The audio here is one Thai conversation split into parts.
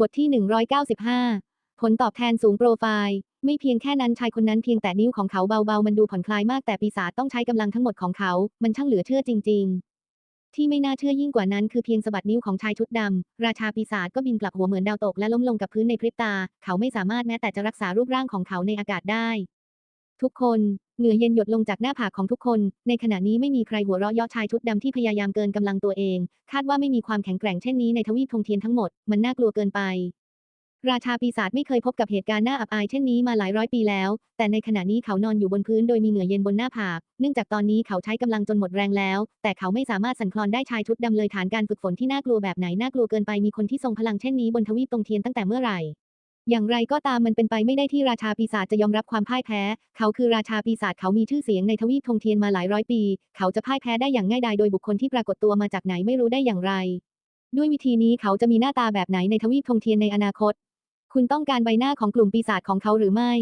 บทที่ 195 ผลตอบแทนสูงโปรไฟล์ ไม่เพียงแค่นั้นชายคนนั้นเพียงแต่นิ้วของเขาเบาๆ มันดูผ่อนคลายมากแต่ปีศาจต้องใช้กำลังทั้งหมดของเขา มันช่างเหลือเชื่อจริง ๆ ที่ไม่น่าเชื่อยิ่งกว่านั้นคือเพียงสะบัดนิ้วของชายชุดดำ ราชาปีศาจก็บินกลับหัวเหมือนดาวตกและล้มลงกับพื้นในพริบตา เขาไม่สามารถแม้แต่จะรักษารูปร่างของเขาในอากาศได้ ทุกคนเหงื่อเย็นหยดลงจากหน้าผากของทุกคน ในขณะนี้ไม่มีใครหัวเราะเยาะชายชุดดำที่พยายามเกินกำลังตัวเอง คาดว่าไม่มีความแข็งแกร่งเช่นนี้ในทวีปทงเทียนทั้งหมด มันน่ากลัวเกินไป ราชาปีศาจไม่เคยพบกับเหตุการณ์น่าอับอายเช่นนี้มาหลายร้อยปีแล้ว แต่ในขณะนี้เขานอนอยู่บนพื้นโดยมีเหงื่อเย็นบนหน้าผาก เนื่องจากตอนนี้เขาใช้กำลังจนหมดแรงแล้ว แต่เขาไม่สามารถสั่นคลอนได้ชายชุดดำเลยฐานการฝึกฝนที่น่ากลัวแบบไหนน่ากลัวเกินไปมีคนที่ทรงพลังเช่นนี้บนทวีปตงเทียนตั้งแต่เมื่อไหร่ อย่างไรก็ตามมันเป็นไปไม่ได้ที่ราชาปีศาจจะยอมรับความพ่ายแพ้ เขาคือราชาปีศาจเขามีชื่อเสียงในทวีปทงเทียนมาหลายร้อยปี เขาจะพ่ายแพ้ได้อย่างง่ายดายโดยบุคคลที่ปรากฏตัวมาจากไหนไม่รู้ได้อย่างไร ด้วยวิธีนี้เขาจะมีหน้าตาแบบไหนในทวีปทงเทียนในอนาคต คุณต้องการใบหน้าของกลุ่มปีศาจของเขาหรือไม่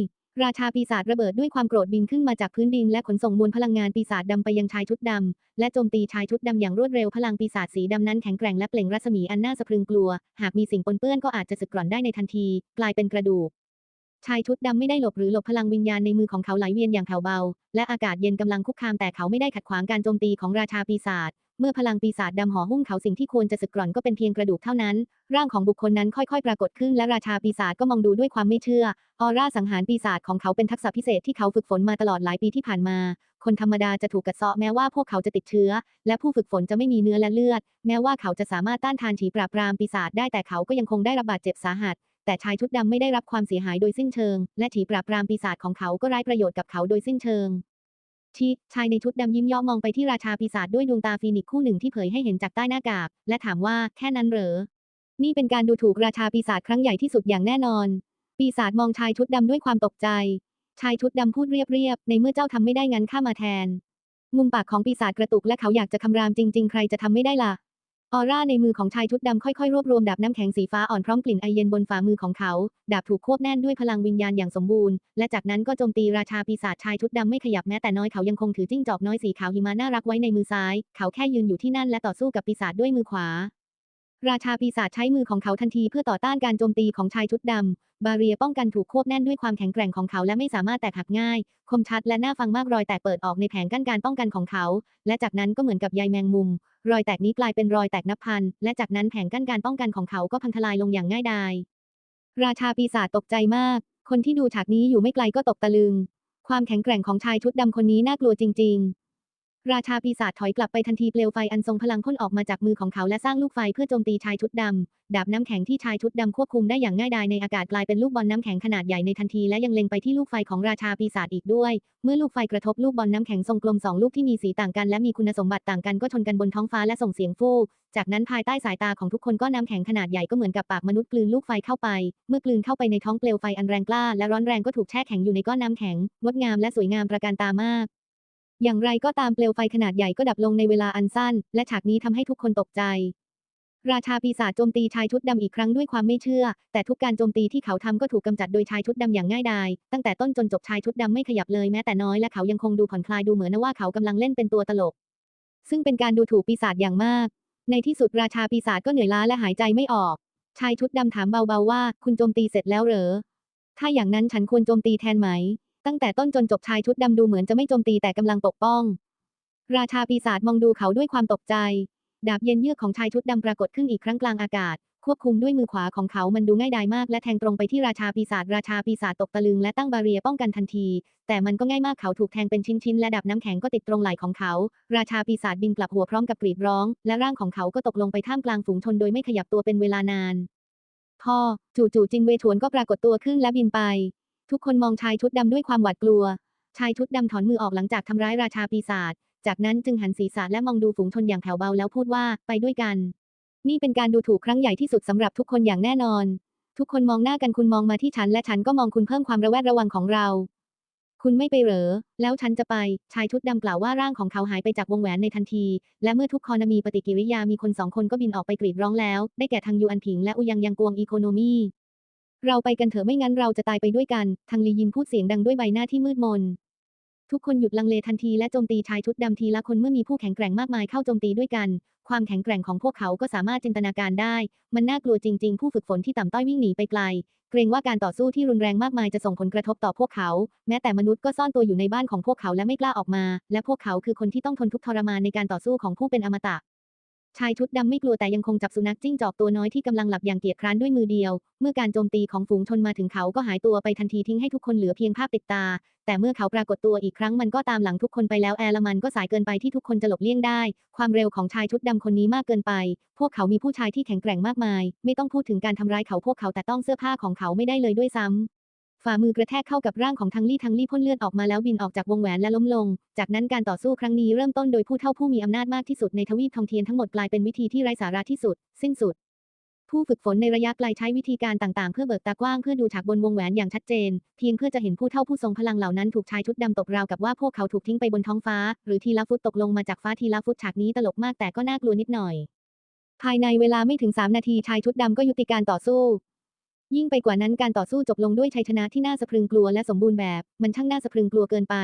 ราชาปีศาจระเบิดด้วยความโกรธบินขึ้นมาจากพื้นดินและขนส่งมวลพลังงานปีศาจดำไปยังชายชุดดำ และโจมตีชายชุดดำอย่างรวดเร็วพลังปีศาจสีดำนั้นแข็งแกร่งและเปล่งรัศมีอันน่าสะพรึงกลัว หากมีสิ่งปนเปื้อนก็อาจจะสึกกร่อนได้ในทันที กลายเป็นกระดูก ชายชุดดำไม่ได้หลบหรือหลบพลังวิญญาณในมือของเขาไหลเวียนอย่างแผ่วเบา และอากาศเย็นกำลังคุกคามแต่เขาไม่ได้ขัดขวางการโจมตีของราชาปีศาจ เมื่อพลังปีศาจดำห่อหุ้มเขาสิ่งที่ควรจะสึกกร่อนก็เป็นเพียงกระดูกเท่านั้น ร่างของบุคคลนั้นค่อยๆ ปรากฏขึ้นและราชาปีศาจก็มองดูด้วยความไม่เชื่อ ออร่าสังหารปีศาจของเขาเป็นทักษะพิเศษที่เขาฝึกฝนมาตลอดหลายปีที่ผ่านมา คนธรรมดาจะถูกกัดเซาะแม้ว่าพวกเขาจะติดเชื้อ และผู้ฝึกฝนจะไม่มีเนื้อและเลือด แม้ว่าเขาจะสามารถต้านทานฉีปราบปรามปีศาจได้แต่เขาก็ยังคงได้รับบาดเจ็บสาหัสแต่ชายชุดดำไม่ได้รับความเสียหายโดยสิ้นเชิง และฉีปราบปรามปีศาจของเขาก็ไร้ประโยชน์กับเขาโดยสิ้นเชิง ชีชายในชุดดำยิ้มย่อมองไปที่ราชาปีศาจด้วยดวงตาฟีนิกซ์คู่หนึ่งที่เผยให้เห็นจากใต้หน้ากาก และถามว่าแค่นั้นเหรอ นี่เป็นการดูถูกราชาปีศาจครั้งใหญ่ที่สุดอย่างแน่นอน ปีศาจมองชายชุดดำด้วยความตกใจ ชายชุดดำพูดเรียบๆในเมื่อเจ้าทำไม่ได้งั้นข้ามาแทน มุมปากของปีศาจกระตุกและเขาอยากจะคำรามจริง ๆ ใครจะทำไม่ได้ล่ะ ออร่าในมือของชายชุดดำค่อยๆ รวบรวมดาบน้ำแข็งสีฟ้าอ่อนพร้อมกลิ่นไอเย็นบนฝ่ามือของเขา ดาบถูกควบแน่นด้วยพลังวิญญาณอย่างสมบูรณ์ และจากนั้นก็โจมตีราชาปีศาจชายชุดดำไม่ขยับแม้แต่น้อยเขายังคงถือจิ้งจอกน้อยสีขาวหิมะน่ารักไว้ในมือซ้าย เขาแค่ยืนอยู่ที่นั่นและต่อสู้กับปีศาจด้วยมือขวา ราชาปีศาจใช้มือของเขาทันทีเพื่อต่อต้านการโจมตีของชายชุดดำบาเรียป้องกันถูกควบแน่นด้วยความแข็งแกร่งของเขาและไม่สามารถแตกหักง่าย คมชัดและน่าฟังมากรอยแตกเปิดออกในแผงกั้นการป้องกันของเขา และจากนั้นก็เหมือนกับใยแมงมุม รอยแตกนี้กลายเป็นรอยแตกนับพัน และจากนั้นแผงกั้นการป้องกันของเขาก็พังทลายลงอย่างง่ายดาย ราชาปีศาจตกใจมาก คนที่ดูฉากนี้อยู่ไม่ไกลก็ตกตะลึง ความแข็งแกร่งของชายชุดดำคนนี้น่ากลัวจริง ๆ ราชาปีศาจถอยกลับไปทันทีเปลวไฟอันทรงพลังพ่นออกมาจากมือของเขาและสร้างลูกไฟเพื่อโจมตีชายชุดดำ ดาบน้ำแข็งที่ชายชุดดำควบคุมได้อย่างง่ายดายในอากาศกลายเป็นลูกบอลน้ำแข็งขนาดใหญ่ในทันทีและยังเล็งไปที่ลูกไฟของราชาปีศาจอีกด้วย เมื่อลูกไฟกระทบลูกบอลน้ำแข็งทรงกลมสองลูกที่มีสีต่างกันและมีคุณสมบัติต่างกันก็ชนกันบนท้องฟ้าและส่งเสียงฟู่จากนั้นภายใต้สายตาของทุกคนก็น้ำแข็งขนาดใหญ่ก็เหมือนกับปากมนุษย์กลืนลูกไฟเข้าไป เมื่อกลืนเข้าไปในท้องเปลวไฟอันแรงกล้าและร้อนแรงก็ถูกแช่แข็งอยู่ในก้อนน้ำแข็งงดงามและสวยงามประการตามาก อย่างไรก็ตามเปลวไฟขนาดใหญ่ก็ดับลงในเวลาอันสั้น และฉากนี้ทำให้ทุกคนตกใจ ราชาปีศาจโจมตีชายชุดดำอีกครั้งด้วยความไม่เชื่อ แต่ทุกการโจมตีที่เขาทำก็ถูกกำจัดโดยชายชุดดำอย่างง่ายดาย ตั้งแต่ต้นจนจบชายชุดดำไม่ขยับเลยแม้แต่น้อยและเขายังคงดูผ่อนคลายดูเหมือนว่าเขากำลังเล่นเป็นตัวตลก ซึ่งเป็นการดูถูกปีศาจอย่างมาก ในที่สุดราชาปีศาจก็เหนื่อยล้าและหายใจไม่ออก ชายชุดดำถามเบาๆว่า คุณโจมตีเสร็จแล้วเหรอถ้าอย่างนั้นฉันควรโจมตีแทนไหม ตั้งแต่ต้นจนจบชายชุดดำดูเหมือนจะไม่โจมตีแต่กำลังปกป้อง ราชาปีศาจมองดูเขาด้วยความตกใจ ดาบเย็นเยือกของชายชุดดำปรากฏขึ้นอีกครั้งกลางอากาศ ควบคุมด้วยมือขวาของเขามันดูง่ายดายมาก และแทงตรงไปที่ราชาปีศาจราชาปีศาจตกตะลึงและตั้งบาเรียป้องกันทันที แต่มันก็ง่ายมากเขาถูกแทงเป็นชิ้นๆและดาบน้ำแข็งก็ติดตรงไหล่ของเขา ราชาปีศาจบินกลับหัวพร้อมกับกรีดร้อง และร่างของเขาก็ตกลงไปท่ามกลางฝูงชนโดยไม่ขยับตัวเป็นเวลานาน พอ จู่ๆจิงเวฉวนก็ปรากฏตัวขึ้นและบินไป ทุกคนมองชายชุดดำด้วยความหวาดกลัว ชายชุดดำถอนมือออกหลังจากทำร้ายราชาปีศาจ จากนั้นจึงหันศีรษะและมองดูฝูงชนอย่างแผ่วเบาแล้วพูดว่าไปด้วยกัน นี่เป็นการดูถูกครั้งใหญ่ที่สุดสำหรับทุกคนอย่างแน่นอน ทุกคนมองหน้ากันคุณมองมาที่ฉันและฉันก็มองคุณเพิ่มความระแวดระวังของเรา คุณไม่ไปเหรอ แล้วฉันจะไป ชายชุดดำกล่าวว่าร่างของเขาหายไปจากวงแหวนในทันที และเมื่อทุกคนมีปฏิกิริยามีคนสองคนก็บินออกไปกรีดร้องแล้ว ได้แก่ทางยูอันผิงและอุยังยังกวงอีโคโนมี เราไปกันเถอะไม่งั้นเราจะตายไปด้วยกัน ทางลียินพูดเสียงดังด้วยใบหน้าที่มืดมน ทุกคนหยุดลังเลทันทีและโจมตีชายชุดดำทีละคนเมื่อมีผู้แข็งแกร่งมากมายเข้าโจมตีด้วยกัน ความแข็งแกร่งของพวกเขาก็สามารถจินตนาการได้ มันน่ากลัวจริง ๆ ผู้ฝึกฝนที่ต่ำต้อยวิ่งหนีไปไกล เกรงว่าการต่อสู้ที่รุนแรงมากมายจะส่งผลกระทบต่อพวกเขา แม้แต่มนุษย์ก็ซ่อนตัวอยู่ในบ้านของพวกเขาและไม่กล้าออกมา และพวกเขาคือคนที่ต้องทนทุกข์ทรมานในการต่อสู้ของผู้เป็นอมตะ ชายชุดดำไม่กลัวแต่ยังคงจับสุนัขจิ้งจอกตัวน้อยที่กำลังหลับอย่างเกียจคร้านด้วยมือเดียว เมื่อการโจมตีของฝูงชนมาถึงเขาก็หายตัวไปทันทีทิ้งให้ทุกคนเหลือเพียงภาพติดตา แต่เมื่อเขาปรากฏตัวอีกครั้งมันก็ตามหลังทุกคนไปแล้วแอร์ลมันก็สายเกินไปที่ทุกคนจะหลบเลี่ยงได้ ความเร็วของชายชุดดำคนนี้มากเกินไป พวกเขามีผู้ชายที่แข็งแกร่งมากมาย ไม่ต้องพูดถึงการทำร้ายเขาพวกเขาแต่ต้องเสื้อผ้าของเขาไม่ได้เลยด้วยซ้ำ ฝ่ามือกระแทกเข้ากับร่างของทังลี่ทังลี่พ่นเลือดออกมาแล้วบินออกจากวงแหวนและล้มลง จากนั้นการต่อสู้ครั้งนี้เริ่มต้นโดยผู้เท่าผู้มีอำนาจมากที่สุดในทวีปทองเทียนทั้งหมดกลายเป็นวิธีที่ไร้สาระที่สุด สิ้นสุด ผู้ฝึกฝนในระยะไกลใช้วิธีการต่างๆ เพื่อเบิกตากว้างเพื่อดูฉากบนวงแหวนอย่างชัดเจน เพียงเพื่อจะเห็นผู้เท่าผู้ทรงพลังเหล่านั้นถูกชายชุดดำตกราวกับว่าพวกเขาถูกทิ้งไปบนท้องฟ้า หรือทีละฟุตตกลงมาจากฟ้าทีละฟุตฉากนี้ตลกมากแต่ก็น่ากลัวนิดหน่อย ภายในเวลาไม่ถึง3นาทีชายชุดดำก็ยุติการต่อสู้ ยิ่งไปกว่านั้นการต่อสู้จบลงด้วยชัยชนะที่น่าสะพรึงกลัวและสมบูรณ์แบบ มันช่างน่าสะพรึงกลัวเกินไป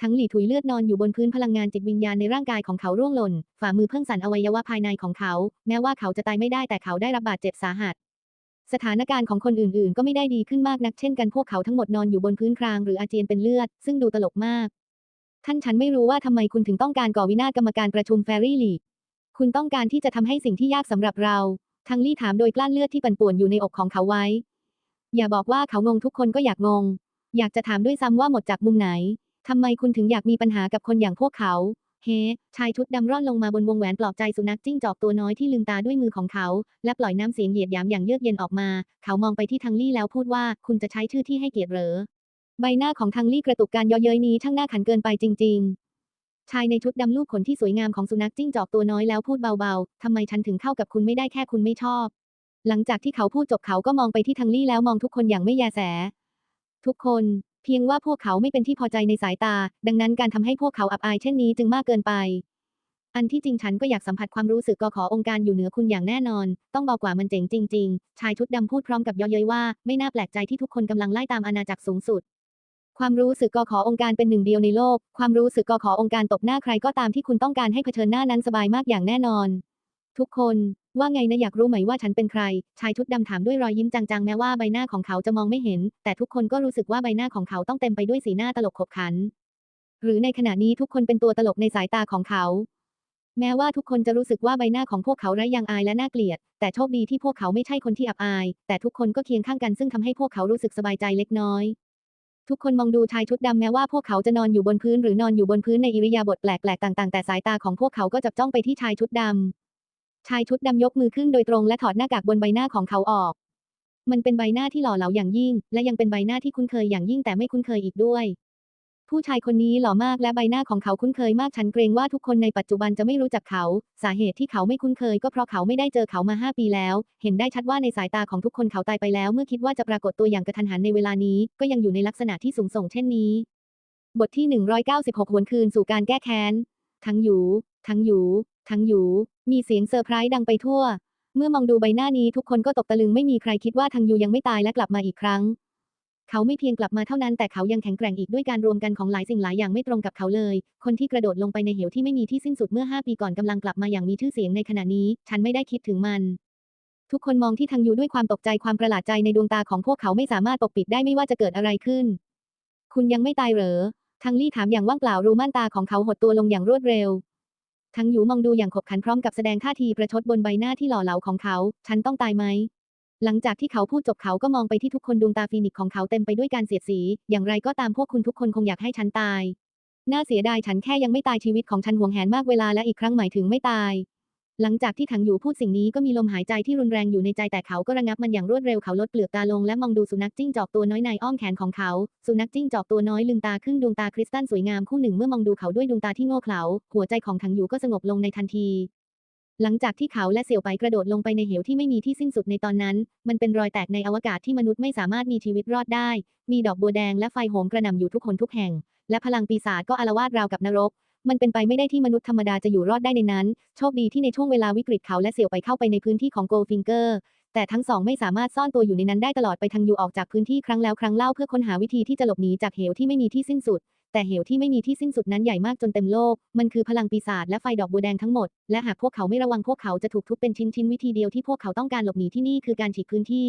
ทั้งหลี่ถุยเลือดนอนอยู่บนพื้นพลังงานจิตวิญญาณในร่างกายของเขาร่วงหล่น ฝ่ามือเพิ่งสั่นอวัยวะภายในของเขา แม้ว่าเขาจะตายไม่ได้แต่เขาได้รับบาดเจ็บสาหัส สถานการณ์ของคนอื่นๆ ก็ไม่ได้ดีขึ้นมากนักเช่นกันพวกเขาทั้งหมดนอนอยู่บนพื้นครางหรืออาเจียนเป็นเลือด ซึ่งดูตลกมาก ท่านฉันไม่รู้ว่าทำไมคุณถึงต้องการก่อวินาศกรรมการประชุมแฟรี่ลีกคุณต้องการที่จะทำให้สิ่งที่ยากสำหรับเรา ทังลี่ถามโดยกลั้นเลือดที่ปั่นป่วนอยู่ในอกของเขาไว้ อย่าบอกว่าเขางงทุกคนก็อยากงง อยากจะถามด้วยซ้ำว่าหมดจากมุมไหนทำไมคุณถึงอยากมีปัญหากับคนอย่างพวกเขา เฮ้ชายชุดดำร่อนลงมาบนวงแหวนปลอบใจสุนัขจิ้งจอกตัวน้อยที่ลืมตาด้วยมือของเขา และปล่อยน้ำเสียงเหยียดหยามอย่างเยือกเย็นออกมา เขามองไปที่ทังลี่แล้วพูดว่าคุณจะใช้ชื่อที่ให้เกียรติเหรอ ใบหน้าของทังลี่กระตุกการเยาะเย้ยนี้ช่างน่าขันเกินไปจริง ๆ ชายในชุดดำลูกขนที่สวยงามของสุนัขจิ้งจอกตัวน้อยแล้วพูดเบาๆ ทำไมฉันถึงเข้ากับคุณไม่ได้แค่คุณไม่ชอบ หลังจากที่เขาพูดจบเขาก็มองไปที่ทังลี่แล้วมองทุกคนอย่างไม่แยแส ทุกคน เพียงว่าพวกเขาไม่เป็นที่พอใจในสายตา ดังนั้นการทำให้พวกเขาอับอายเช่นนี้จึงมากเกินไป อันที่จริงฉันก็อยากสัมผัสความรู้สึกกอขอองค์การอยู่เหนือคุณอย่างแน่นอน ต้องบากว่ามันเจ๋งจริง ๆ ชายชุดดำพูดพร้อมกับเย่อเย้ยว่า ไม่น่าแปลกใจที่ทุกคนกำลังไล่ตามอาณาจักรสูงสุด ความรู้สึกกอของค์การเป็นหนึ่งเดียวในโลก ความรู้สึกกอของค์การตบหน้าใครก็ตามที่คุณต้องการให้เผชิญหน้านั้นสบายมากอย่างแน่นอน ทุกคนว่าไงนะอยากรู้ไหมว่าฉันเป็นใคร ชายชุดดำถามด้วยรอยยิ้มจางๆ แม้ว่าใบหน้าของเขาจะมองไม่เห็น แต่ทุกคนก็รู้สึกว่าใบหน้าของเขาต้องเต็มไปด้วยสีหน้าตลกขบขัน หรือในขณะนี้ทุกคนเป็นตัวตลกในสายตาของเขา แม้ว่าทุกคนจะรู้สึกว่าใบหน้าของพวกเขาไร้ยางอายและน่าเกลียด แต่โชคดีที่พวกเขาไม่ใช่คนที่อับอาย แต่ทุกคนก็เคียงข้างกันซึ่งทำให้พวกเขารู้สึกสบายใจเล็กน้อย ทุกคนมองดูชายชุดดำแม้ว่าพวกเขาจะนอนอยู่บนพื้นหรือนอนอยู่บนพื้นในอิริยาบถแปลกๆต่างๆ แต่สายตาของพวกเขาก็จับจ้องไปที่ชายชุดดำชายชุดดำยกมือขึ้นโดยตรงและถอดหน้ากากบนใบหน้าของเขาออก มันเป็นใบหน้าที่หล่อเหลาอย่างยิ่ง และยังเป็นใบหน้าที่คุ้นเคยอย่างยิ่งแต่ไม่คุ้นเคยอีกด้วย ผู้ชายคนนี้หล่อมากและใบหน้าของเขาคุ้นเคยมากฉันเกรงว่าทุกคนในปัจจุบันจะไม่รู้จักเขา สาเหตุที่เขาไม่คุ้นเคยก็เพราะเขาไม่ได้เจอเขามาห้าปีแล้ว เห็นได้ชัดว่าในสายตาของทุกคนเขาตายไปแล้ว เมื่อคิดว่าจะปรากฏตัวอย่างกระทันหันในเวลานี้ ก็ยังอยู่ในลักษณะที่สูงส่งเช่นนี้ บทที่ 196หวนคืนสู่การแก้แค้นทั้งหยูทั้งหยูทั้งหยูมีเสียงเซอร์ไพรส์ดังไปทั่ว เมื่อมองดูใบหน้านี้ทุกคนก็ตกตะลึงไม่มีใครคิดว่าทังยูยังไม่ตายและกลับมาอีกครั้ง เขาไม่เพียงกลับมาเท่านั้นแต่เขายังแข็งแกร่งอีกด้วยการรวมกันของหลายสิ่งหลายอย่างไม่ตรงกับเขาเลย คนที่กระโดดลงไปในเหวที่ไม่มีที่สิ้นสุดเมื่อ 5 ปีก่อนกำลังกลับมาอย่างมีชื่อเสียงในขณะนี้ ฉันไม่ได้คิดถึงมัน ทุกคนมองที่ทังยูด้วยความตกใจความประหลาดใจในดวงตาของพวกเขาไม่สามารถปกปิดได้ไม่ว่าจะเกิดอะไรขึ้น คุณยังไม่ตายเหรอทังลี่ถามอย่างว่างเปล่ารูม่านตาของเขาหดตัวลงอย่างรวดเร็วทังยูมองดูอย่างขบขันพร้อมกับแสดงท่าทีประชดบนใบหน้าที่หล่อเหลาของเขา ฉันต้องตายไหม หลังจากที่เขาพูดจบเขาก็มองไปที่ทุกคนดวงตาฟีนิกซ์ของเขาเต็มไปด้วยการเสียดสี อย่างไรก็ตามพวกคุณทุกคนคงอยากให้ฉันตาย น่าเสียดายฉันแค่ยังไม่ตายชีวิตของฉันห่วงแหนมากเวลาและอีกครั้งหมายถึงไม่ตาย หลังจากที่ถังหยูพูดสิ่งนี้ก็มีลมหายใจที่รุนแรงอยู่ในใจแต่เขาก็ระงับมันอย่างรวดเร็วเขาลดเปลือกตาลงและมองดูสุนัขจิ้งจอกตัวน้อยในอ้อมแขนของเขา สุนัขจิ้งจอกตัวน้อยลืมตาขึ้นดวงตาคริสตัลสวยงามคู่หนึ่งเมื่อมองดูเขาด้วยดวงตาที่โง่เขลาหัวใจของถังหยูก็สงบลงในทันที หลังจากที่เขาและเสี่ยวไปกระโดดลงไปในเหวที่ไม่มีที่สิ้นสุดในตอนนั้น มันเป็นรอยแตกในอวกาศที่มนุษย์ไม่สามารถมีชีวิตรอดได้ มีดอกบัวแดงและไฟโหมกระหน่ำอยู่ทุกคนทุกแห่ง และพลังปีศาจก็อาละวาดราวกับนรก มันเป็นไปไม่ได้ที่มนุษย์ธรรมดาจะอยู่รอดได้ในนั้น โชคดีที่ในช่วงเวลาวิกฤตเขาและเสี่ยวไปเข้าไปในพื้นที่ของโกลฟิงเกอร์ แต่ทั้งสองไม่สามารถซ่อนตัวอยู่ในนั้นได้ตลอดไปทางอยู่ออกจากพื้นที่ครั้งแล้วครั้งเล่าเพื่อค้นหาวิธีที่จะหลบหนีจากเหวที่ไม่มีที่สิ้นสุด แต่เหวที่ไม่มีที่สิ้นสุดนั้นใหญ่มากจนเต็มโลก มันคือพลังปีศาจและไฟดอกบัวแดงทั้งหมด และหากพวกเขาไม่ระวังพวกเขาจะถูกทุบเป็นชิ้นๆวิธีเดียวที่พวกเขาต้องการหลบหนีที่นี่คือการฉีกพื้นที่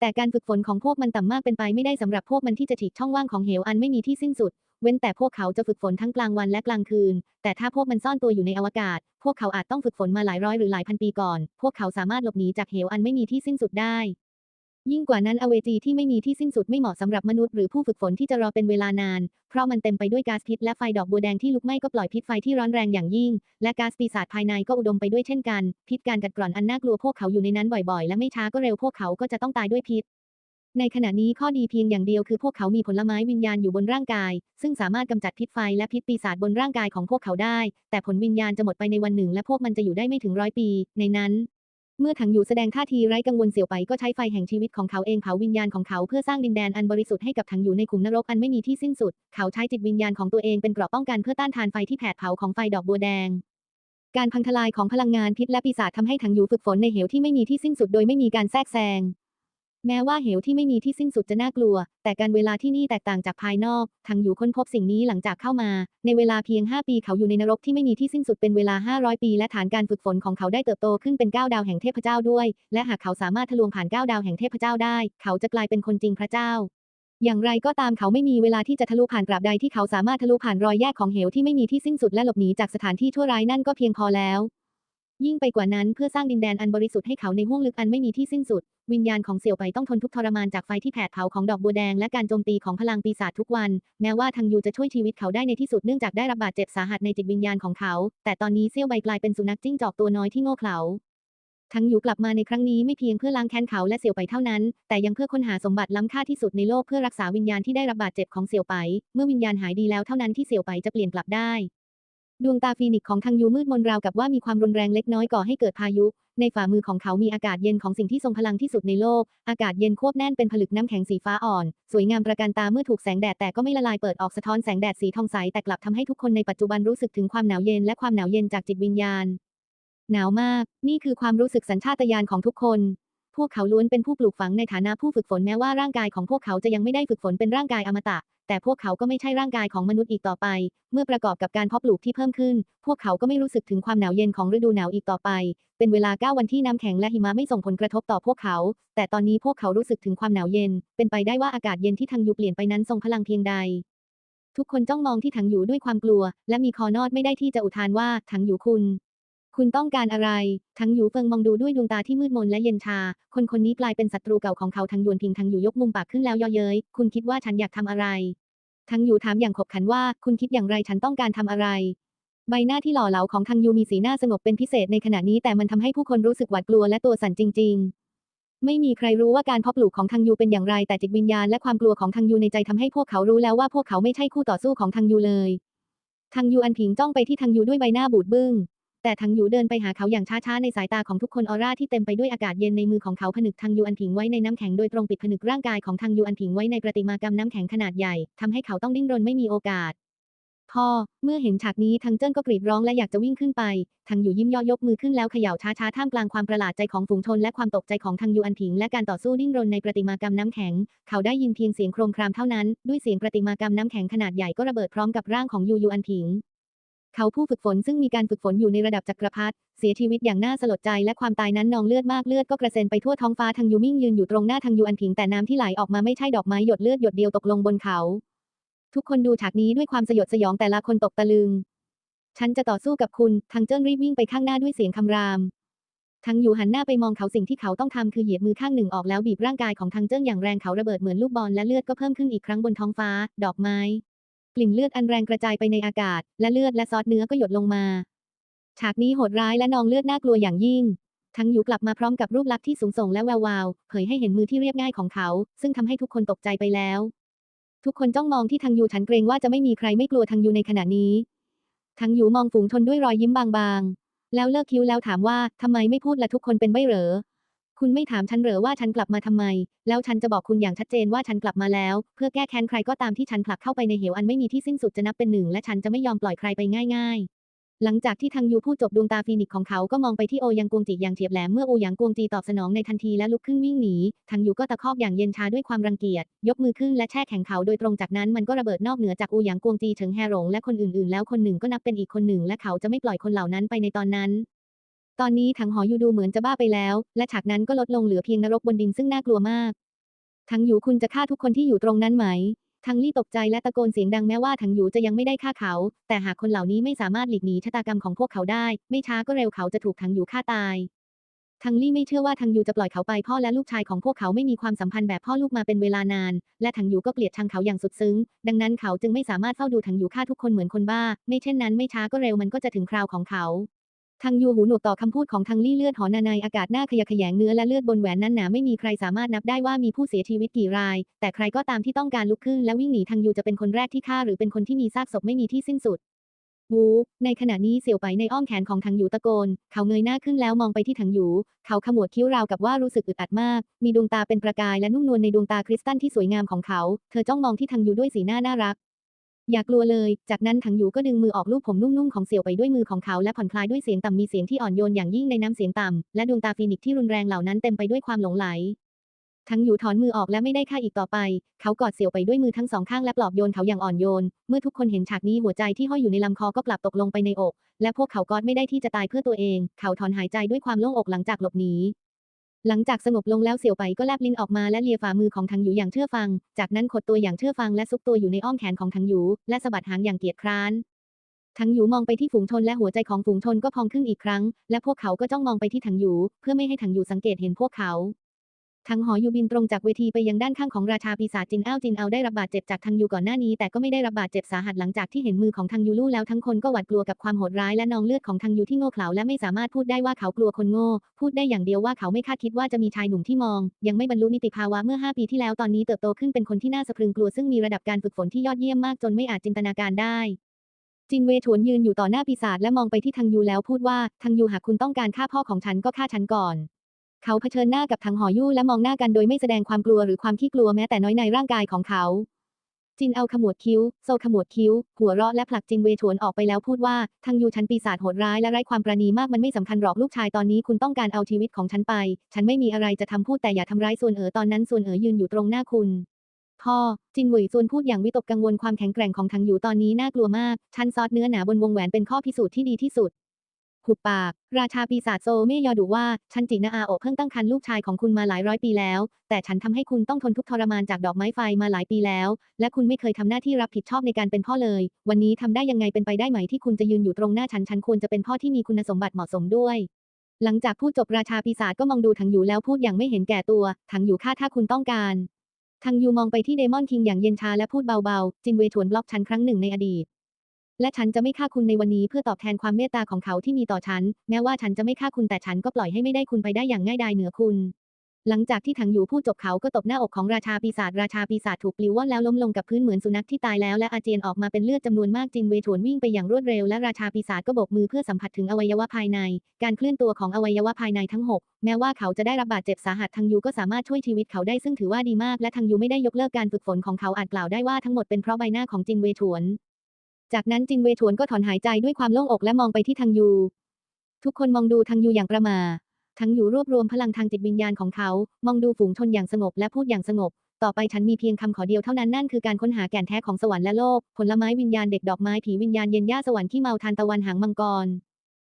แต่การฝึกฝนของพวกมันต่ำมากเป็นไปไม่ได้สำหรับพวกมันที่จะฉีกช่องว่างของเหวอันไม่มีที่สิ้นสุด เว้นแต่พวกเขาจะฝึกฝนทั้งกลางวันและกลางคืน แต่ถ้าพวกมันซ่อนตัวอยู่ในอวกาศ พวกเขาอาจต้องฝึกฝนมาหลายร้อยหรือหลายพันปีก่อน พวกเขาสามารถหลบหนีจากเหวอันไม่มีที่สิ้นสุดได้ ยิ่งกว่านั้นอเวจีที่ไม่มีที่สิ้นสุดไม่เหมาะสำหรับมนุษย์หรือผู้ฝึกฝนที่จะรอเป็นเวลานาน เพราะมันเต็มไปด้วยก๊าซพิษและไฟดอกบัวแดงที่ลุกไหม้ก็ปล่อยพิษไฟที่ร้อนแรงอย่างยิ่ง และก๊าซปีศาจภายในก็อุดมไปด้วยเช่นกัน พิษการกัดกร่อนอันน่ากลัวพวกเขาอยู่ในนั้นบ่อยๆ และไม่ช้าก็เร็วพวกเขาก็จะต้องตายด้วยพิษ ในขณะนี้ข้อดีเพียงอย่างเดียวคือพวกเขามีผลไม้วิญญาณอยู่บนร่างกาย ซึ่งสามารถกำจัดพิษไฟและพิษปีศาจบนร่างกายของพวกเขาได้ แต่ผลวิญญาณจะหมดไปในวันหนึ่ง และพวกมันจะอยู่ได้ไม่ถึงร้อยปี ในนั้น เมื่อถังอยู่แสดงท่าทีไร้กังวลเสี่ยวไปก็ใช้ไฟแห่งชีวิตของเขาเองเผาวิญญาณของเขาเพื่อสร้างดินแดนอันบริสุทธิ์ให้กับถังอยู่ในขุมนรกอันไม่มีที่สิ้นสุด เขาใช้จิตวิญญาณของตัวเองเป็นเกราะป้องกันเพื่อต้านทานไฟที่แผดเผาของไฟดอกบัวแดง การพังทลายของพลังงานพิษและปีศาจทำให้ถังอยู่ฝึกฝนในเหวที่ไม่มีที่สิ้นสุดโดยไม่มีการแทรกแซง แม้ว่าเหวที่ไม่มีที่สิ้นสุดจะน่ากลัว แต่การเวลาที่นี่แตกต่างจากภายนอกทังอยู่ค้นพบสิ่งนี้หลังจากเข้ามา ในเวลาเพียง 5 ปีเขาอยู่ในนรกที่ไม่มีที่สิ้นสุดเป็นเวลา 500 ปี และฐานการฝึกฝนของเขาได้เติบโตขึ้นเป็น9ดาวแห่งเทพเจ้าด้วย และหากเขาสามารถทะลวงผ่าน9ดาวแห่งเทพเจ้าได้ เขาจะกลายเป็นคนจริงพระเจ้าอย่างไรก็ตามเขาไม่มีเวลาที่จะทะลุผ่านตราบใดที่เขาสามารถทะลุผ่านรอยแยกของเหวที่ไม่มีที่สิ้นสุดและหลบหนีจากสถานที่ชั่วร้ายนั่นก็เพียงพอแล้ว ยิ่งไปกว่านั้นเพื่อสร้างดินแดนอันบริสุทธิ์ให้เขาในห้วงลึกอันไม่มีที่สิ้นสุด วิญญาณของเสี่ยวไปต้องทนทุกทรมานจากไฟที่แผดเผาของดอกบัวแดงและการโจมตีของพลังปีศาจทุกวัน แม้ว่าทางยูจะช่วยชีวิตเขาได้ในที่สุดเนื่องจากได้รับบาดเจ็บสาหัสในจิตวิญญาณของเขา แต่ตอนนี้เซี่ยวใบกลายเป็นสุนัขจิ้งจอกตัวน้อยที่โง่เขลาทั้งอยู่กลับมาในครั้งนี้ไม่เพียงเพื่อล้างแค้นเขาและเสี่ยวไปเท่านั้น แต่ยังเพื่อค้นหาสมบัติล้ำค่าที่สุดในโลกเพื่อรักษาวิญญาณที่ได้รับบาดเจ็บของเสี่ยวไป เมื่อวิญญาณหายดีแล้วเท่านั้นที่เสี่ยวไปจะเปลี่ยนกลับได้ ดวงตาฟีนิกซ์ของทังยูมืดมนราวกับว่ามีความรุนแรงเล็กน้อยก่อให้เกิดพายุ ในฝ่ามือของเขามีอากาศเย็นของสิ่งที่ทรงพลังที่สุดในโลก อากาศเย็นควบแน่นเป็นผลึกน้ำแข็งสีฟ้าอ่อน สวยงามประการตาเมื่อถูกแสงแดดแต่ก็ไม่ละลายเปิดออกสะท้อนแสงแดดสีทองใสแต่กลับทำให้ทุกคนในปัจจุบันรู้สึกถึงความหนาวเย็นและความหนาวเย็นจากจิตวิญญาณ หนาวมาก นี่คือความรู้สึกสัญชาตญาณของทุกคน วกเขาล้วนเป็นผู้ปลูกฝังในฐานะผู้ฝึกฝนแม้ว่าร่างกายของพวกเขาจะยังไม่ได้ฝึกฝนเป็นร่างกายอมตะ แต่พวกเขาก็ไม่ใช่ร่างกายของมนุษย์อีกต่อไป เมื่อประกอบกับการเพาะปลูกที่เพิ่มขึ้น พวกเขาก็ไม่รู้สึกถึงความหนาวเย็นของฤดูหนาวอีกต่อไป เป็นเวลา 9 วันที่น้ำแข็งและหิมะไม่ส่งผลกระทบต่อพวกเขา แต่ตอนนี้พวกเขารู้สึกถึงความหนาวเย็น เป็นไปได้ว่าอากาศเย็นที่ทางยูเปลี่ยนไปนั้นทรงพลังเพียงใดทุกคนจ้องมองที่ถังอยู่ด้วยความกลัว และมีคอนอดไม่ได้ที่จะอุทานว่าถังอยู่คุณ คุณต้องการอะไร ทั้งหยูเฟิงมองดูด้วยดวงตาที่มืดมนและเย็นชา คนคนนี้กลายเป็นศัตรูเก่าของเขาทั้งยวนพิงทั้งหยูยกมุมปากขึ้นแล้วย่อเย้ย คุณคิดว่าฉันอยากทำอะไร ทั้งหยูถามอย่างขบขันว่า คุณคิดอย่างไรฉันต้องการทำอะไร ใบหน้าที่หล่อเหลาของทังยูมีสีหน้าสงบเป็นพิเศษในขณะนี้แต่มันทำให้ผู้คนรู้สึกหวาดกลัวและตัวสั่นจริง ๆไม่มีใครรู้ว่าการพาะปลูกของทังยูเป็นอย่างไรแต่จิตวิญญาณและความกลัวของทังยูในใจทำให้พวกเขารู้แล้วว่าพวกเขาไม่ใช่คู่ต่อสู้ของทังยูเลยทังยูอันผิงจ้องไปที่ทังยูด้วยใบหน้าบูดบึ้ง แต่ทังยูเดินไปหาเขาอย่างช้าๆในสายตาของทุกคนออร่าที่เต็มไปด้วยอากาศเย็นในมือของเขาผนึกทังยูอันผิงไว้ในน้ำแข็งโดยตรงปิดผนึกร่างกายของทังยูอันผิงไว้ในประติมากรรมน้ำแข็งขนาดใหญ่ทำให้เขาต้องดิ้นรนไม่มีโอกาส พอ เมื่อเห็นฉากนี้ทังเจิ้นก็กรีดร้องและอยากจะวิ่งขึ้นไปทังยูยิ้มย่อยกมือขึ้นแล้วเขย่าช้าๆท่ามกลางความประหลาดใจของฝูงชนและความตกใจของทังยูอันผิงและการต่อสู้ดิ้นรนในประติมากรรมน้ำแข็ง เขาได้ยินเพียงเสียงโครมครามเท่านั้น ด้วยเสียงประติมากรรมน้ำแข็งขนาดใหญ่ก็ระเบิดพร้อมกับร่างของยูยูอันผิง เขาผู้ฝึกฝนซึ่งมีการฝึกฝนอยู่ในระดับจักรพรรดิเสียชีวิตอย่างน่าสลดใจและความตายนั้นนองเลือดมากเลือดก็กระเซ็นไปทั่วท้องฟ้าทังยูมิ่งยืนอยู่ตรงหน้าทังยูอันผิงแต่น้ำที่ไหลออกมาไม่ใช่ดอกไม้หยดเลือดหยดเดียวตกลงบนเขา ทุกคนดูฉากนี้ด้วยความสยดสยองแต่ละคนตกตะลึง ฉันจะต่อสู้กับคุณทังเจิ้นรีบวิ่งไปข้างหน้าด้วยเสียงคำรามทังยูหันหน้าไปมองเขาสิ่งที่เขาต้องทำคือเหยียดมือข้างหนึ่งออกแล้วบีบร่างกายของทังเจิ้นอย่างแรงเขาระเบิดเหมือนลูกบอลและเลือดก็เพิ่มขึ้นอีกครั้งบนท้องฟ้า ดอกไม้ ลิ่นเลือดอันแรงกระจายไปในอากาศ และเลือดและซอสเนื้อก็หยดลงมา ฉากนี้โหดร้ายและนองเลือดน่ากลัวอย่างยิ่ง ทั้งอยู่กลับมาพร้อมกับรูปลักษณ์ที่สูงส่งและแวววาว เผยให้เห็นมือที่เรียบง่ายของเขา ซึ่งทำให้ทุกคนตกใจไปแล้ว ทุกคนจ้องมองที่ทังยูฉันเกรงว่าจะไม่มีใครไม่กลัวทังยูในขณะนี้ทังยูมองฝูงชนด้วยรอยยิ้มบางๆ แล้วเลิกคิ้วแล้วถามว่าทำไมไม่พูดละทุกคนเป็นใบเหรอ คุณไม่ถามฉันเหรอว่าฉันกลับมาทำไม แล้วฉันจะบอกคุณอย่างชัดเจนว่าฉันกลับมาแล้ว เพื่อแก้แค้นใครก็ตามที่ฉันผลักเข้าไปในเหวอันไม่มีที่สิ้นสุดจะนับเป็นหนึ่งและฉันจะไม่ยอมปล่อยใครไปง่ายหลังจากที่ทังยูพูดจบดวงตาฟีนิกซ์ของเขาก็มองไปที่โอยังกวงจีอย่างเฉียบแหลมเมื่อโอยังกวงจีตอบสนองในทันทีและลุกขึ้นวิ่งหนีทังยูก็ตะคอกอย่างเย็นชาด้วยความรังเกียจยกมือขึ้นและแช่แข็งเขาโดยตรงจากนั้นมันก็ระเบิดนอกเหนือจากโอยังกวงจีเฉิงแฮหลงและคนอื่นๆ แล้วคนหนึ่งก็นับเป็นอีกคนหนึ่งและเขาจะไม่ปล่อยคนเหล่านั้นไปในตอนนั้น ตอนนี้ถังหอยูดูเหมือนจะบ้าไปแล้ว และฉากนั้นก็ลดลงเหลือเพียงนรกบนดินซึ่งน่ากลัวมากทังหยูคุณจะฆ่าทุกคนที่อยู่ตรงนั้นไหมทังลี่ตกใจและตะโกนเสียงดังแม้ว่าทังหยูจะยังไม่ได้ฆ่าเขา แต่หากคนเหล่านี้ไม่สามารถหลีกหนีชะตากรรมของพวกเขาได้ ไม่ช้าก็เร็วเขาจะถูกทังหยูฆ่าตายทังลี่ไม่เชื่อว่าทังหยูจะปล่อยเขาไปพ่อและลูกชายของพวกเขาไม่มีความสัมพันธ์แบบพ่อลูกมาเป็นเวลานาน และทังหยูก็เกลียดชังเขาอย่างสุดซึ้ง ดังนั้นเขาจึงไม่สามารถเฝ้าดูทังหยูฆ่าทุกคนเหมือนคนบ้า ไม่เช่นนั้นไม่ช้าก็เร็วมันก็จะถึงคราวของเขา ทังยูหูหนวกต่อคำพูดของทังลี่เลือดหอนาในอากาศหน้าขยะแขยงเนื้อและเลือดบนแหวนนั้นหนาไม่มีใครสามารถนับได้ว่ามีผู้เสียชีวิตกี่ราย แต่ใครก็ตามที่ต้องการลุกขึ้นและวิ่งหนีทังยูจะเป็นคนแรกที่ฆ่าหรือเป็นคนที่มีซากศพไม่มีที่สิ้นสุดวูในขณะนี้เสี่ยวไปในอ้อมแขนของทังหยูตะโกน เขาเงยหน้าขึ้นแล้วมองไปที่ทังหยู เขาขมวดคิ้วราวกับว่ารู้สึกอึดอัดมาก มีดวงตาเป็นประกายและนุ่มนวลในดวงตาคริสตัลที่สวยงามของเขา เธอจ้องมองที่ทังหยูด้วยสีหน้าน่ารัก อย่ากลัวเลย จากนั้นถังหยูก็ดึงมือออกลูบผมนุ่มๆของเสี่ยวไปด้วยมือของเขาและผ่อนคลายด้วยเสียงต่ำมีเสียงที่อ่อนโยนอย่างยิ่งในน้ำเสียงต่ำและดวงตาฟีนิกที่รุนแรงเหล่านั้นเต็มไปด้วยความหลงไหลถังหยูถอนมือออกและไม่ได้ฆ่าอีกต่อไป เขากอดเสี่ยวไปด้วยมือทั้งสองข้างและปลอบโยนเขาอย่างอ่อนโยน เมื่อทุกคนเห็นฉากนี้หัวใจที่ห้อยอยู่ในลำคอก็กลับตกลงไปในอก และพวกเขากอดไม่ได้ที่จะตายเพื่อตัวเอง เขาถอนหายใจด้วยความโล่งอกหลังจากหลบหนี หลังจากสงบลงแล้วเสี่ยวไปก็แลบลิ้นออกมาและเลียฝ่ามือของทังหยูอย่างเชื่อฟัง จากนั้นขดตัวอย่างเชื่อฟังและซุกตัวอยู่ในอ้อมแขนของทังหยูและสะบัดหางอย่างเกียจคร้านทังหยูมองไปที่ฝูงชนและหัวใจของฝูงชนก็พองขึ้นอีกครั้ง และพวกเขาก็จ้องมองไปที่ทังหยูเพื่อไม่ให้ทังหยูสังเกตเห็นพวกเขา ทังหอยูบินตรงจากเวทีไปยังด้านข้างของราชาปีศาจจินอ้าวจินเอาได้รับบาดเจ็บจากทังยูก่อนหน้านี้ แต่ก็ไม่ได้รับบาดเจ็บสาหัสหลังจากที่เห็นมือของทังยูลู่แล้วทั้งคนก็หวาดกลัวกับความโหดร้ายและนองเลือดของทังยูที่โง่เขลาและไม่สามารถพูดได้ว่าเขากลัวคนโง่ พูดได้อย่างเดียวว่าเขาไม่คาดคิดว่าจะมีชายหนุ่มที่มอง ยังไม่บรรลุนิติภาวะเมื่อ 5 ปีที่แล้วตอนนี้เติบโตขึ้นเป็นคนที่น่าสะพรึงกลัวซึ่งมีระดับการฝึกฝนที่ยอดเยี่ยมมากจนไม่อาจจินตนาการได้จินเวฉวนยืนอยู่ต่อหน้าปีศาจและมองไปที่ทังยูแล้วพูดว่าทังยูหากคุณต้องการฆ่าพ่อของฉันก็ฆ่าฉันก่อน เขาเผชิญหน้ากับทังหอยู่และมองหน้ากันโดยไม่แสดงความกลัวหรือความขี้กลัวแม้แต่น้อยในร่างกายของเขา จินเอาขมวดคิ้ว โซขมวดคิ้ว หัวเราะและผลักจินเวฉวนออกไปแล้วพูดว่าทังยูฉันปีศาจโหดร้ายและไร้ความประณีมากมันไม่สำคัญหรอกลูกชายตอนนี้คุณต้องการเอาชีวิตของฉันไป ฉันไม่มีอะไรจะทำพูดแต่อย่าทำร้ายส่วนเอ๋อตอนนั้นส่วนเอ๋อยืนอยู่ตรงหน้าคุณพ่อจินหวยซวนพูดอย่างวิตกกังวลความแข็งแกร่งของทังยูตอนนี้น่ากลัวมาก ชั้นซอสเนื้อหนาบนวงแหวนเป็นข้อพิสูจน์ที่ดีที่สุด หุบปาก ราชาปีศาจโซเมยอดูว่า ฉันจินาอาโอเพิ่งตั้งครรภ์ลูกชายของคุณมาหลายร้อยปีแล้ว แต่ฉันทำให้คุณต้องทนทุกข์ทรมานจากดอกไม้ไฟมาหลายปีแล้ว และคุณไม่เคยทำหน้าที่รับผิดชอบในการเป็นพ่อเลย วันนี้ทำได้ยังไงเป็นไปได้ไหมที่คุณจะยืนอยู่ตรงหน้าฉันฉันควรจะเป็นพ่อที่มีคุณสมบัติเหมาะสมด้วยหลังจากพูดจบราชาปีศาจก็มองดูถังหยูแล้วพูดอย่างไม่เห็นแก่ตัว ถังหยูฆ่าถ้าคุณต้องการทังยูมองไปที่เดมอนคิงอย่างเย็นชาและพูดเบาๆ จินเวถวนบล็อกฉันครั้งหนึ่งในอดีต และฉันจะไม่ฆ่าคุณในวันนี้เพื่อตอบแทนความเมตตาของเขาที่มีต่อฉัน แม้ว่าฉันจะไม่ฆ่าคุณแต่ฉันก็ปล่อยให้ไม่ได้คุณไปได้อย่างง่ายดายเหนือคุณ หลังจากที่ถังหยูพูดจบเขาก็ตบหน้าอกของราชาปีศาจราชาปีศาจถูกปลิวว่อนแล้วล้มลงกับพื้นเหมือนสุนัขที่ตายแล้วและอาเจียนออกมาเป็นเลือดจำนวนมากจินเวถวนวิ่งไปอย่างรวดเร็วและราชาปีศาจก็โบกมือเพื่อสัมผัสถึงอวัยวะภายใน การเคลื่อนตัวของอวัยวะภายในทั้งหกแม้ว่าเขาจะได้รับบาดเจ็บสาหัสทังยูก็สามารถช่วยชีวิตเขาได้ซึ่งถือว่าดีมาก และทังยูไม่ได้ยกเลิกการฝึกฝนของเขาอาจกล่าวได้ว่าทั้งหมดเป็นเพราะใบหน้าของจินเวถวน จากนั้นจินเวถวนก็ถอนหายใจด้วยความโล่งอกและมองไปที่ทังยู ทุกคนมองดูทังยูอย่างประมาทังยูรวบรวมพลังทางจิตวิญญาณของเขา มองดูฝูงชนอย่างสงบและพูดอย่างสงบ ต่อไปฉันมีเพียงคำขอเดียวเท่านั้นนั่นคือการค้นหาแก่นแท้ของสวรรค์และโลก ผลไม้วิญญาณเด็กดอกไม้ผีวิญญาณเย็นย่าสวรรค์ขี้เมาทานตะวันหางมังกร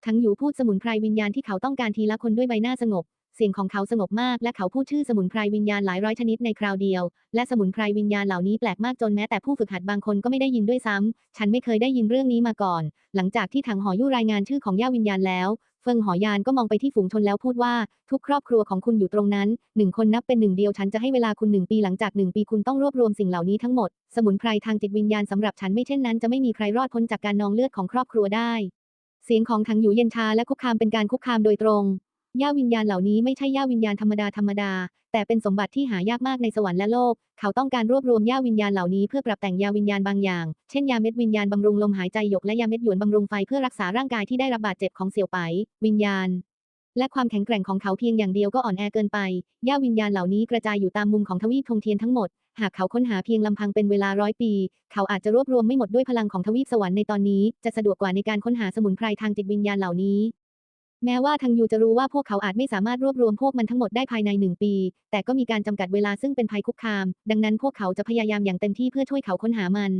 ทังยูพูดสมุนไพรวิญญาณที่เขาต้องการทีละคนด้วยใบหน้าสงบ เสียงของเขาสงบมากและเขาพูดชื่อสมุนไพรวิญญาณหลายร้อยชนิดในคราวเดียว และสมุนไพรวิญญาณเหล่านี้แปลกมากจนแม้แต่ผู้ฝึกหัดบางคนก็ไม่ได้ยินด้วยซ้ำฉันไม่เคยได้ยินเรื่องนี้มาก่อน หลังจากที่ถังหอยู่รายงานชื่อของย่าวิญญาณแล้วเฟิงหอยานก็มองไปที่ฝูงชนแล้วพูดว่า ทุกครอบครัวของคุณอยู่ตรงนั้นหนึ่งคนนับเป็นหนึ่งเดียวฉันจะให้เวลาคุณหนึ่งปีหลังจากหนึ่งปีคุณต้องรวบรวมสิ่งเหล่านี้ทั้งหมด สมุนไพรทางจิตวิญญาณสำหรับฉันไม่เช่นนั้นจะไม่มีใครรอดพ้นจากการนองเลือดของครอบครัวได้ เสียงของถังหยูเย็นชาและคุกคามเป็นการคุกคามโดยตรง ย่าวิญญาณเหล่านี้ไม่ใช่ย่าวิญญาณธรรมดาธรรมดา แต่เป็นสมบัติที่หายากมากในสวรรค์และโลก เขาต้องการรวบรวมย่าวิญญาณเหล่านี้เพื่อปรับแต่งยาวิญญาณบางอย่าง เช่นยาเม็ดวิญญาณบำรุงลมหายใจหยกและยาเม็ดหยวนบำรุงไฟเพื่อรักษาร่างกายที่ได้รับบาดเจ็บของเสี่ยวไป วิญญาณ และความแข็งแกร่งของเขาเพียงอย่างเดียวก็อ่อนแอเกินไป ย่าวิญญาณเหล่านี้กระจายอยู่ตามมุมของทวีปธงเทียนทั้งหมด หากเขาค้นหาเพียงลำพังเป็นเวลาร้อยปี เขาอาจจะรวบรวมไม่หมดด้วยพลังของทวีปสวรรค์ในตอนนี้ จะสะดวกกว่าในการค้นหาสมุนไพรทางจิตวิญญาณเหล่านี้ แม้ว่าทังยูจะรู้ว่าพวกเขาอาจไม่สามารถรวบรวมพวกมันทั้งหมดได้ภายในหนึ่งปี แต่ก็มีการจำกัดเวลาซึ่งเป็นภัยคุกคาม ดังนั้นพวกเขาจะพยายามอย่างเต็มที่เพื่อช่วยเขาค้นหามัน